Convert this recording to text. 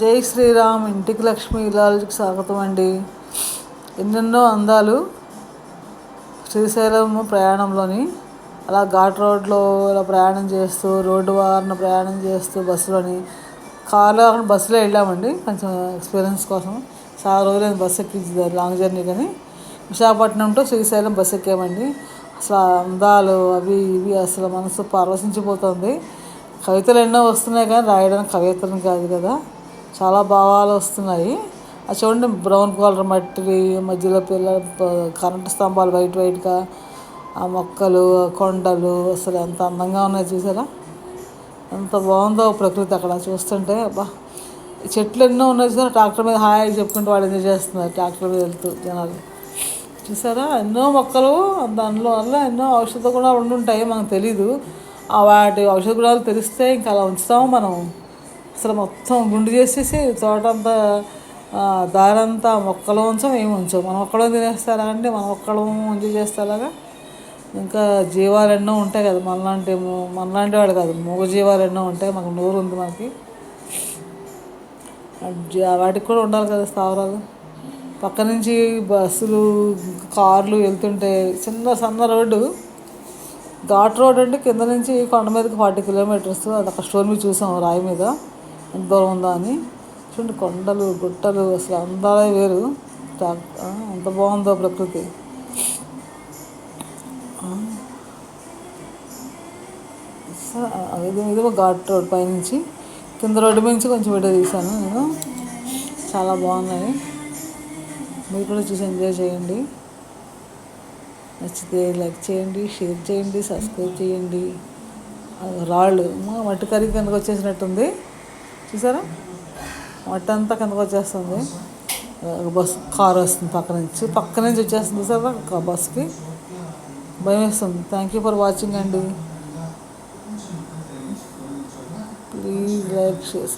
జై శ్రీరామ్ ఇంటికి లక్ష్మి ఇలాలకి స్వాగతం అండి. ఎన్నెన్నో అందాలు శ్రీశైలం ప్రయాణంలోని అలా ఘాట్ రోడ్లో ఇలా ప్రయాణం చేస్తూ రోడ్డు వారిన ప్రయాణం చేస్తూ బస్సులోని కార్లో బస్సులో వెళ్ళామండి. కొంచెం ఎక్స్పీరియన్స్ కోసం చాలా రోజులైంది బస్సు ఎక్కించింది లాంగ్ జర్నీ కానీ. విశాఖపట్నం టు శ్రీశైలం బస్సు ఎక్కామండి. అసలు అందాలు అవి ఇవి అసలు మనసు పరవశించిపోతుంది. కవితలు ఎన్నో వస్తున్నాయి కానీ రాయడానికి కవితలు కాదు కదా. చాలా భావాలు వస్తున్నాయి. అది చూడండి బ్రౌన్ కలర్ మట్టి మధ్యలో పిల్ల కరెంటు స్తంభాలు వైట్ వైట్గా ఆ మొక్కలు కొండలు అసలు ఎంత అందంగా ఉన్నాయి చూసారా? ఎంత బాగుందో ప్రకృతి అక్కడ చూస్తుంటే అబ్బా! చెట్లు ఎన్నో ఉన్నాయి చూసారా? ట్రాక్టర్ మీద హాయి చెప్పుకుంటూ వాళ్ళు ఎంజాయ్ చేస్తున్నారు ట్రాక్టర్ మీద వెళ్తూ జనాలు. చూసారా? ఎన్నో మొక్కలు దానిలో వల్ల ఎన్నో ఔషధ గుణాలు ఉండుంటాయి మనకు తెలీదు. వాటి ఔషధ గుణాలు తెలిస్తే ఇంకా అలా ఉంచుతాము మనం? అసలు మొత్తం గుండు చేసేసి తోటంతా దారంతా మొక్కలు ఉంచం ఏమి ఉంచాం. మనం ఒక్కడం తినేస్తారా అండి? మనం ఒక్కడం ఎంజాయ్ చేస్తారాగా? ఇంకా జీవాలు ఎన్నో ఉంటాయి కదా మనలాంటి మనలాంటి వాడు కాదు. మూగ జీవాలు ఎన్నో ఉంటాయి మాకు నోరు ఉంది మనకి వాటికి కూడా ఉండాలి కదా స్థావరాలు. పక్క నుంచి బస్సులు కార్లు వెళ్తుంటే చిన్న సన్న రోడ్డు ఘాట్ రోడ్ అంటే కింద నుంచి కొండ మీదకి ఫార్టీ కిలోమీటర్స్. అది అక్కడ స్టోర్ మీద చూసాం రాయి మీద. ఎంత దూరం ఉందా అని. చూడండి కొండలు గుట్టలు అసలు అందాలే వేరు. చా- ఎంత బాగుందో ప్రకృతి. స- ఇది ఇదిగో ఘాట్ రోడ్ పైనుంచి కింద రోడ్డు నుంచి కొంచెం వీడియో తీశాను నేను. చాలా బాగున్నాయి. మీరు కూడా చూసి ఎంజాయ్ చేయండి. నచ్చితే లైక్ చేయండి షేర్ చేయండి సబ్స్క్రైబ్ చేయండి. రాళ్ళు మట్టి కరిగి కనుక వచ్చేసినట్టుంది? చూసారా? మట్టి అంతా కిందకు వచ్చేస్తుంది. బస్ కార్ వస్తుంది పక్క నుంచి. పక్క నుంచి వచ్చేస్తుంది చూసారా? బస్కి. భయం వేస్తుంది. థ్యాంక్ యూ ఫర్ వాచింగ్ అండి. Please like share